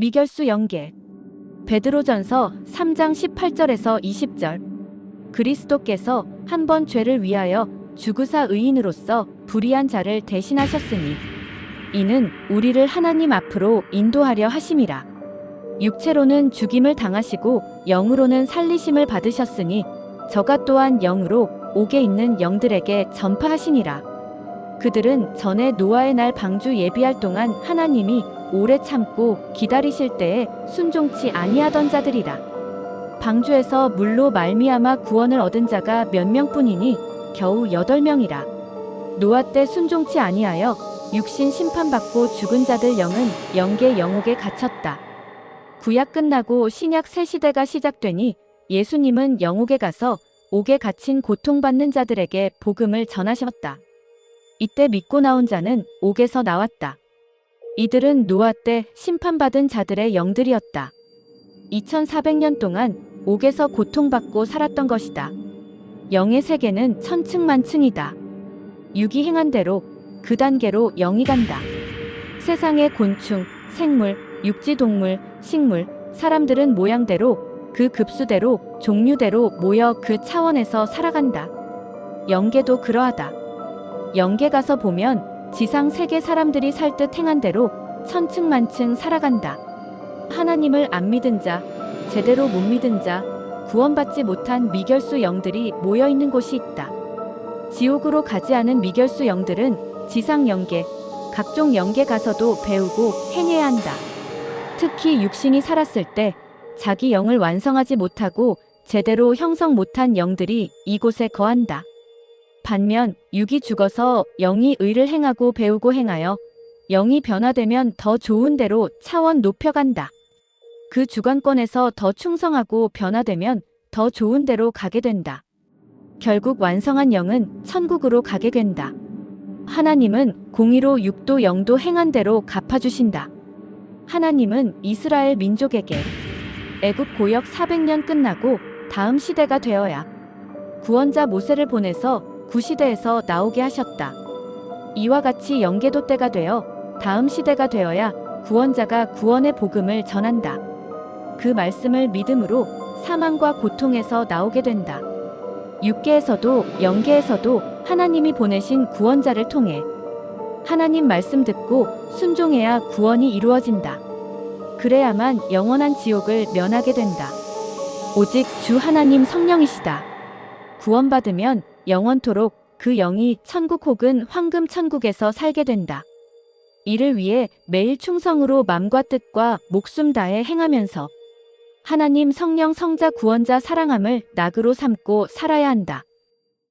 미결수 영계. 베드로전서 3장 18절에서 20절. 그리스도께서 한 번 죄를 위하여 죽으사 의인으로서 불의한 자를 대신하셨으니 이는 우리를 하나님 앞으로 인도하려 하심이라. 육체로는 죽임을 당하시고 영으로는 살리심을 받으셨으니 저가 또한 영으로 옥에 있는 영들에게 전파하시니라 그들은 전에 노아의 날 방주 예비할 동안 하나님이 오래 참고 기다리실 때에 순종치 아니하던 자들이라. 방주에서 물로 말미암아 구원을 얻은 자가 몇 명뿐이니 겨우 여덟 명이라. 노아 때 순종치 아니하여 육신 심판받고 죽은 자들 영은 영계 영옥에 갇혔다. 구약 끝나고 신약 새 시대가 시작되니 예수님은 영옥에 가서 옥에 갇힌 고통받는 자들에게 복음을 전하셨다. 이때 믿고 나온 자는 옥에서 나왔다. 이들은 노아 때 심판받은 자들의 영들이었다. 2400년 동안 옥에서 고통받고 살았던 것이다. 영의 세계는 천층만층이다. 육이 행한 대로 그 단계로 영이 간다. 세상의 곤충, 생물, 육지동물, 식물, 사람들은 모양대로 그 급수대로 종류대로 모여 그 차원에서 살아간다. 영계도 그러하다. 영계 가서 보면 지상 세계 사람들이 살 듯 행한 대로 천층 만층 살아간다. 하나님을 안 믿은 자, 제대로 못 믿은 자, 구원받지 못한 미결수 영들이 모여 있는 곳이 있다. 지옥으로 가지 않은 미결수 영들은 지상 영계, 각종 영계 가서도 배우고 행해야 한다. 특히 육신이 살았을 때 자기 영을 완성하지 못하고 제대로 형성 못한 영들이 이곳에 거한다. 반면 육이 죽어서 영이 의를 행하고 배우고 행하여 영이 변화되면 더 좋은 대로 차원 높여간다. 그 주관권에서 더 충성하고 변화되면 더 좋은 대로 가게 된다. 결국 완성한 영은 천국으로 가게 된다. 하나님은 공의로 육도 영도 행한 대로 갚아주신다. 하나님은 이스라엘 민족에게 애굽 고역 400년 끝나고 다음 시대가 되어야 구원자 모세를 보내서 구시대에서 나오게 하셨다. 이와 같이 영계도 때가 되어 다음 시대가 되어야 구원자가 구원의 복음을 전한다. 그 말씀을 믿음으로 사망과 고통에서 나오게 된다. 육계에서도 영계에서도 하나님이 보내신 구원자를 통해 하나님 말씀 듣고 순종해야 구원이 이루어진다. 그래야만 영원한 지옥을 면하게 된다. 오직 주 하나님 성령이시다. 구원받으면 영원토록 그 영이 천국 혹은 황금 천국에서 살게 된다. 이를 위해 매일 충성으로 맘과 뜻과 목숨 다해 행하면서 하나님 성령 성자 구원자 사랑함을 낙으로 삼고 살아야 한다.